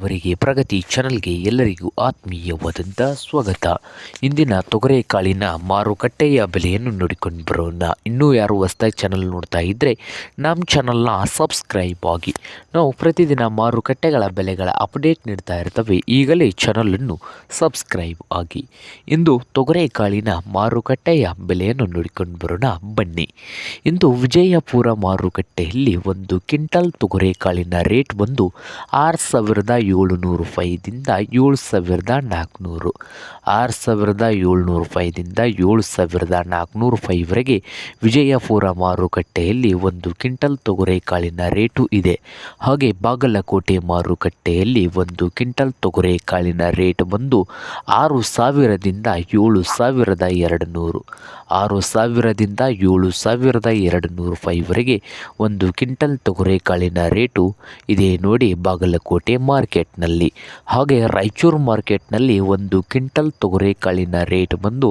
ಅವರಿಗೆ ಪ್ರಗತಿ ಚಾನಲ್ಗೆ ಎಲ್ಲರಿಗೂ ಆತ್ಮೀಯವಾದಂಥ ಸ್ವಾಗತ. ಇಂದಿನ ತೊಗರೆಕಾಳಿನ ಮಾರುಕಟ್ಟೆಯ ಬೆಲೆಯನ್ನು ನೋಡಿಕೊಂಡು ಬರೋಣ. ಇನ್ನೂ ಯಾರು ಹೊಸ್ದಾಗಿ ಚಾನಲ್ ನೋಡ್ತಾ ಇದ್ದರೆ ನಮ್ಮ ಚಾನಲ್ನ ಸಬ್ಸ್ಕ್ರೈಬ್ ಆಗಿ. ನಾವು ಪ್ರತಿದಿನ ಮಾರುಕಟ್ಟೆಗಳ ಬೆಲೆಗಳ ಅಪ್ಡೇಟ್ ನೀಡ್ತಾ ಇರ್ತವೆ. ಈಗಲೇ ಚಾನಲನ್ನು ಸಬ್ಸ್ಕ್ರೈಬ್ ಆಗಿ. ಇಂದು ತೊಗರೆಕಾಳಿನ ಮಾರುಕಟ್ಟೆಯ ಬೆಲೆಯನ್ನು ನೋಡಿಕೊಂಡು ಬರೋಣ. ಬನ್ನಿ. ಇಂದು ವಿಜಯಪುರ ಮಾರುಕಟ್ಟೆಯಲ್ಲಿ ಒಂದು ಕ್ವಿಂಟಲ್ ತೊಗರೆಕಾಳಿನ ರೇಟ್ ಬಂದು ಆರು ಸಾವಿರದ ಏಳುನೂರು ಫೈದಿಂದ ಏಳು ಸಾವಿರದ ನಾಲ್ಕುನೂರು. ಆರು ಸಾವಿರದ ಏಳ್ನೂರು ಫೈದಿಂದ ಏಳು ಸಾವಿರದ ನಾಲ್ಕುನೂರು ಫೈವರೆಗೆ ವಿಜಯಪುರ ಮಾರುಕಟ್ಟೆಯಲ್ಲಿ ಒಂದು ಕ್ವಿಂಟಲ್ ತೊಗರೆಕಾಳಿನ ರೇಟು ಇದೆ. ಹಾಗೆ ಬಾಗಲಕೋಟೆ ಮಾರುಕಟ್ಟೆಯಲ್ಲಿ ಒಂದು ಕ್ವಿಂಟಲ್ ತೊಗರೆಕಾಳಿನ ರೇಟ್ ಬಂದು ಆರು ಸಾವಿರದಿಂದ ಏಳು ಸಾವಿರದ ಎರಡು ನೂರು ಆರು ಸಾವಿರದಿಂದ ಏಳು ಸಾವಿರದ ಎರಡು ನೂರು ಫೈವರೆಗೆ ಒಂದು ಕ್ವಿಂಟಲ್ ತೊಗರೆಕಾಳಿನ ರೇಟು ಇದೆ ನೋಡಿ ಬಾಗಲಕೋಟೆ ಮಾರ್ಕೆಟ್ನಲ್ಲಿ. ಹಾಗೆ ರಾಯಚೂರು ಮಾರ್ಕೆಟ್ನಲ್ಲಿ ಒಂದು ಕ್ವಿಂಟಲ್ ತೊಗರೆಕಾಳಿನ ರೇಟ್ ಬಂದು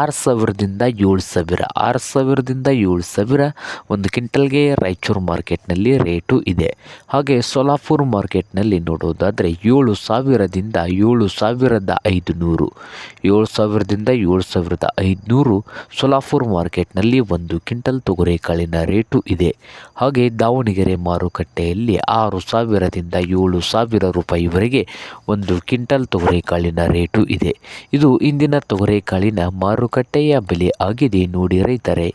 ಆರು ಸಾವಿರದಿಂದ ಏಳು ಸಾವಿರ. ಆರು ಸಾವಿರದಿಂದ ಏಳು ಸಾವಿರ ಒಂದು ಕ್ವಿಂಟಲ್ಗೆ ರಾಯಚೂರು ಮಾರ್ಕೆಟ್ನಲ್ಲಿ ರೇಟು ಇದೆ. ಹಾಗೆ ಸೋಲಾಪುರ್ ಮಾರ್ಕೆಟ್ನಲ್ಲಿ ನೋಡೋದಾದರೆ ಏಳು ಸಾವಿರದಿಂದ ಏಳು ಸಾವಿರದ ಐದುನೂರು. ಏಳು ಸಾವಿರದಿಂದ ಏಳು ಸಾವಿರದ ಐದುನೂರು ಸೋಲಾಪುರ್ ಮಾರ್ಕೆಟ್ನಲ್ಲಿ ಒಂದು ಕ್ವಿಂಟಲ್ ತೊಗರೆಕಾಳಿನ ರೇಟು ಇದೆ. ಹಾಗೆ ದಾವಣಗೆರೆ ಮಾರುಕಟ್ಟೆಯಲ್ಲಿ ಆರು ಸಾವಿರದಿಂದ ಏಳು ಸಾವಿರ ರೂಪಾಯಿವರೆಗೆ ಒಂದು ಕ್ವಿಂಟಲ್ ತೊಗರೆಕಾಳಿನ ರೇಟು ಇದೆ. ಇದು ಇಂದಿನ ತೊಗರೆಕಾಳಿನ ಮಾರುಕಟ್ಟೆಯ ಬೆಲೆ ಆಗಿದೆ ನೋಡಿ ರೈತರೆ.